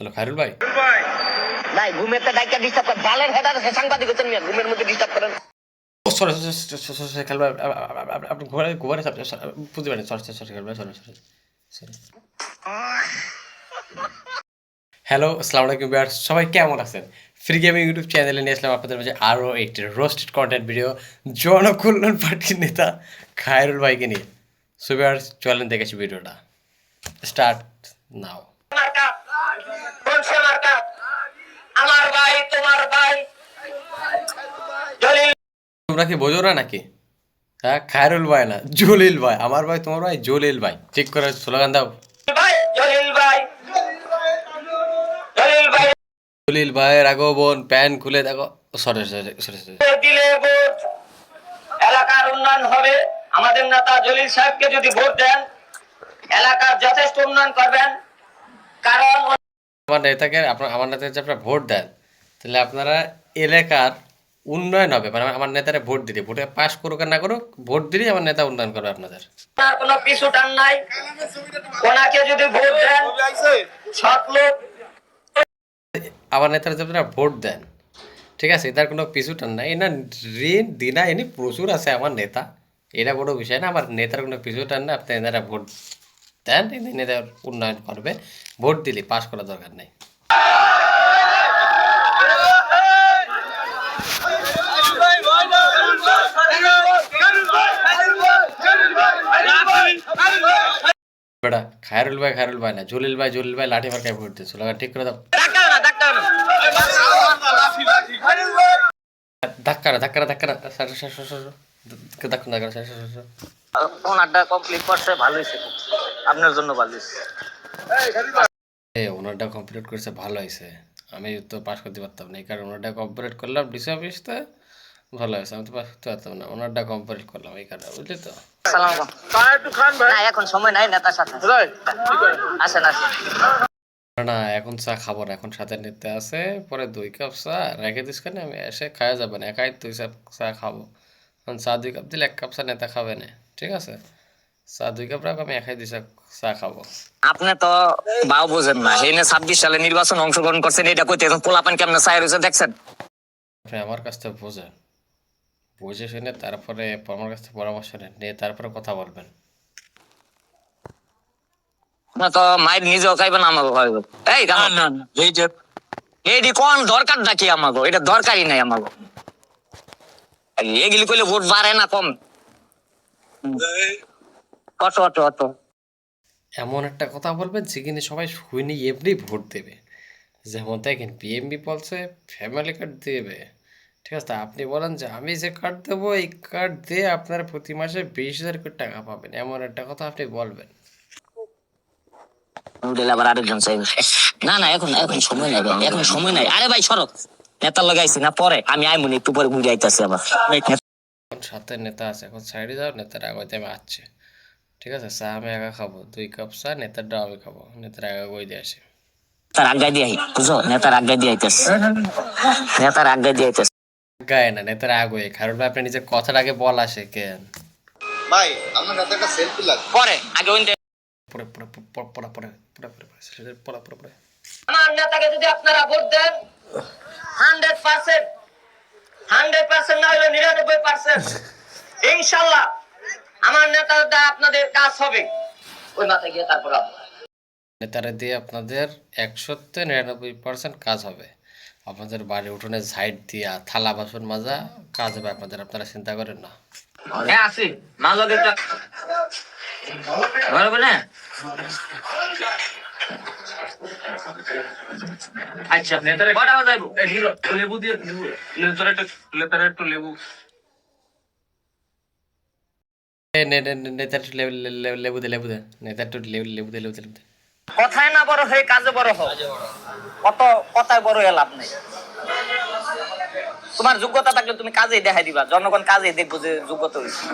Hello Khairul ভাই ভাই ঘুমেতে ডাইকা ডিস্টার্ব করে বালের হেডার সাংবাদিক হচ্ছেন মিয়া ঘুমের মধ্যে ডিস্টার্ব করেন ও সরি সরি খায়রুল ভাই আপ- আপ- আপ- আপ- আপনি ঘুমারে ঘুমারে বুঝতে পারেন sorry sorry Khairul sorry sorry sorry hello আসসালামু আলাইকুম বিয়ার সবাই কেমন আছেন ফ্রি গেমিং ইউটিউব চ্যানেলে নিয়ে আসলাম আপনাদের মাঝে আরও একটি রোস্টেড কন্টেন্ট ভিডিও জনকল্যাণ পার্টির নেতা খায়রুল ভাইকে নিয়ে সো বিয়ার চলেন দেখেছি ভিডিওটা স্টার্ট নাও আমার ভাই তোমার ভাই তোমরা কি বোঝো না নাকি? হ্যাঁ খায়রুল ভাই না জলিল ভাই। আমার ভাই তোমার ভাই জলিল ভাই। ঠিক করে স্লোগান দাও। জলিল আগমন প্যান খুলে দেখো। Sorry sorry sorry sorry. দিলে ভোট। এলাকার উন্নয়ন হবে। আমাদের নেতা জলিল সাহেবকে যদি ভোট দেন এলাকার যথেষ্ট উন্নয়ন করবেন। আমার নেতাকে আপনার আমার নেতাকে যদি আপনারা ভোট দেন তাহলে আপনারা এলাকার উন্নয়ন হবে। মানে আমার নেতারে ভোট দিলে ভোটে পাশ করুক আর না করুক ভোট দিলেই আমার নেতা উন্নয়ন করবে আপনাদের। ওনার কোনো পিছু টান নাই। ওনাকে যদি ভোট দেন লোক আমার নেতারা যদি আপনারা ভোট দেন ঠিক আছে এটার কোনো পিছু টান নাই। এনা ঋণ দিনা এনে প্রচুর আছে আমার নেতা। এটা বড় বিষয় না আমার নেতার কোনো পিছু টান না আপনি এনারা ভোট দেন নেতার উন্নয়ন করবে। ভোট দিলে পাশ করার দরকার নেই। বেটা খায়রুল ভাই খায়রুল ভাই না জলিল ভাই জলিল ভাই লাঠি মার্কায় ভোট দিচ্ছে লোক ঠিক করে দাও। ধাক্কা না ধাক্কা না ধাক্কা না সর। ধাক্কা ধাক্কা না, সর, সর, সর, সর। ওনারটা কমপ্লিট করছে ভালো হয়েছে আপনার জন্য এ ওনারটা কমপ্লিট করছে ভালো হয়েছে। আমি তো পাস করতে পারতাম না এই কারণে ওনারটা কমপ্লিট করলাম ডিসি অফিসতে ভালো হয়েছে আমি তো পাস করতে পারতাম না ওনারটা কমপ্লিট করলাম এই কারণে বুঝলি তো? না এখন সময় নাই নেতার সাথে। আসেন আসেন। না এখন চা খাব না এখন সাথে নিতে আছে পরে দুই কাপ চা রেখে দিস কেন? আমি এসে খাওয়া যাবে না একাই দুই কাপ চা খাব। কারণ চা দুই কাপ দিলে এক কাপ চা নেতা খাবে না ঠিক আছে? চা দুই কাপ রাখ আমি একাই দুই চা খাব। আপনি তো বাও বোঝেন না এই ছাব্বিশ সালে নির্বাচন অংশগ্রহণ করছেন এটা কইতে এখন পোলাপান কেমন চাই রয়েছে দেখছেন? আপনি আমার কাছ থেকে বোঝেন। বুঝে শুনে তারপরে আমার কাছ থেকে পরামর্শ নেন নিয়ে তারপরে কথা বলবেন। না তো মায়ের নিজেও খাইবেন আমাকে খাইবে এই না না এই যে এইটি কোন দরকার নাকি আমাকে এটা দরকারই নাই আমাকে এগুলি কইলে ভোট বাড়ে না কম। অত অত অত এমন একটা কথা বলবেন যেখানে সবাই শুনে এমনি ভোট দেবে। যেমন দেখেন পিএমবি বলছে ফ্যামিলি কার্ড দেবে। ঠিক আছে আপনি বলেন যে আমি যে কার্ড দেবো এই কার্ড দিয়ে আপনার প্রতি মাসে বিশ হাজার করে টাকা পাবেন। এমন একটা কথা আপনি বলবেন। আবার আরেকজন চাইবে। না না এখন এখন সময় নাই এখন সময় নাই। আরে ভাই সরক নেতার লাগাইছি না পরে। আমি আইমুনি একটু পরে ঘুরে আইতাছি আবার। সাথে নেতা আছে এখন সাইডে যাও নেতার আগে আমি আসছে। ঠিক আছে চা আমি একা খাব দুই কাপ চা নেতারটাও আমি খাব নেতার আগে গই দিয়ে আসি? নেতার আগায় দিয়ে আই বুঝো নেতার আগায় দিয়ে আইতাছে। নেতার আগায় দিয়ে আইতাছে। গায়ে না নেতার আগে কারণ আপনি নিজের কথাটা আগে বলা শেখেন ভাই আমার কাছে একটা সেলফি লাগবে। পরে আগে ওইটা পরে পরে পরে পরে পরে পরে পরে পরে পরে পরে পরে আমার নেতাকে যদি আপনারা ভোট দেন হান্ড্রেড পার্সেন্ট হান্ড্রেড পার্সেন্ট না হলে নিরানব্বই পার্সেন্ট ইনশাল্লাহ আমার নেতার দ্বারা আপনাদের কাজ হবে। ওই মাথায় গিয়ে তারপর আপনারা নেতারা দিয়ে আপনাদের একশোতে নিরানব্বই পার্সেন্ট কাজ হবে। আপনাদের বাড়ি উঠোনে সাইড দিয়া থালা বাসন মাজা কাজ হবে আপনাদের আপনারা চিন্তা করেন না। হ্যাঁ বলবে না আচ্ছা কটা বাজাইবো? লেবু দিয়ে একটু নেতার একটু লেবু লেবু- লেবু দে লেবু দে। নেতার একটু লেবু লেবু দে লেবু দে লেবু দে। কথায় না বড় হয়ে কাজে বড় কত কথায় বড় হয়ে লাভ নেই। তোমার যোগ্যতা থাকলে তুমি কাজেই দেখাই দিবা। জনগণ কাজেই দেখব যে যোগ্যতা হয়েছে।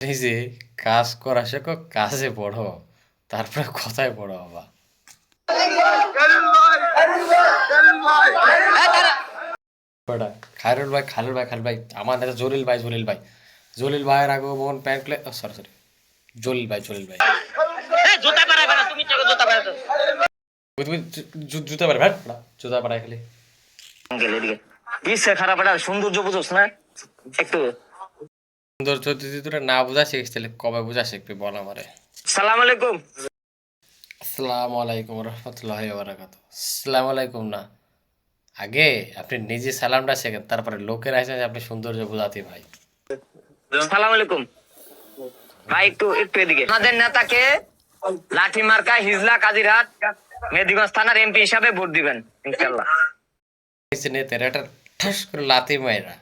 এই যে কাজ করা শেখো কাজে বড় তারপরে কথায় বড় হবা। খায়রুল ভাই খায়রুল ভাই খায়রুল ভাই আমার নেতা জলিল ভাই জলিল ভাই। জলিল ভাইয়ের আগে আগমন প্যান্ট খুলে সরি সরি জলিল ভাই জলিল ভাই। জুতা পারাবে না তুমি জুতা পারাবে তুমি খালি। গেলে এদিকে ইচ্ছে খারাপ এটা সৌন্দর্য বুঝোস না? একটু। সুন্দর যদি তোরা না বোঝা শিখিস তাহলে কবে বোঝা শিখবি বল আমারে। সালাম আলাইকুম। আসসালামু আলাইকুম রহমতুল্লাহ বারাকাত। আসসালামু আলাইকুম না। আগে আপনি নিজে সালামটা শেখেন তারপরে লোকের আসে আপনি সৌন্দর্য বোঝাতে ভাই। সালাম আলাইকুম। ভাই একটু একটু এদিকে। আমাদের নেতাকে লাঠি মার্কা হিজলা কাজিরহাট মেদিগঞ্জ থানার এমপি হিসাবে ভোট দিবেন ইনশাল্লাহ নেতার একটা ঠাস করে লাথি মায়েরা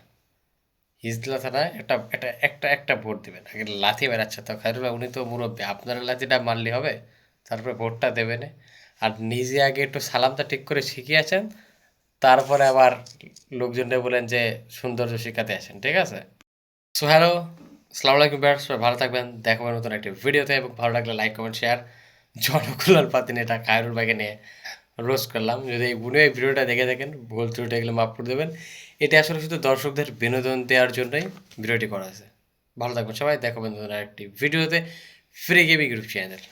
হিজলা থানায় একটা একটা একটা একটা ভোট দিবেন। আগে লাথি মেরাচ্ছে তো খাইরুল উনি তো মুরব্বী। আপনারা লাথিটা মারলে হবে তারপরে ভোটটা দেবেন। আর নিজে আগে একটু সালামটা ঠিক করে শিখিয়েছেন তারপরে আবার লোকজনরা বলেন যে সৌন্দর্য শিখাতে আসেন ঠিক আছে? সো হ্যালো সালাম আলাইকুম সবাই ভালো থাকবেন। দেখো নতুন একটি ভিডিওতে এবং ভালো লাগলে লাইক কমেন্ট শেয়ার জনকুলাল পাতিন এটা কায়রুল ভাইকে নিয়ে রোজ করলাম। যদি এই বুনে এই ভিডিওটা দেখে দেখেন ভুল ত্রুটি এগুলো মাফ করে দেবেন। এটি আসলে শুধু দর্শকদের বিনোদন দেওয়ার জন্যই ভিডিওটি করা আছে ভালো থাকবেন সবাই। দেখো নতুন একটি ভিডিওতে ফ্রি গেমিং গ্রুপ চ্যানেল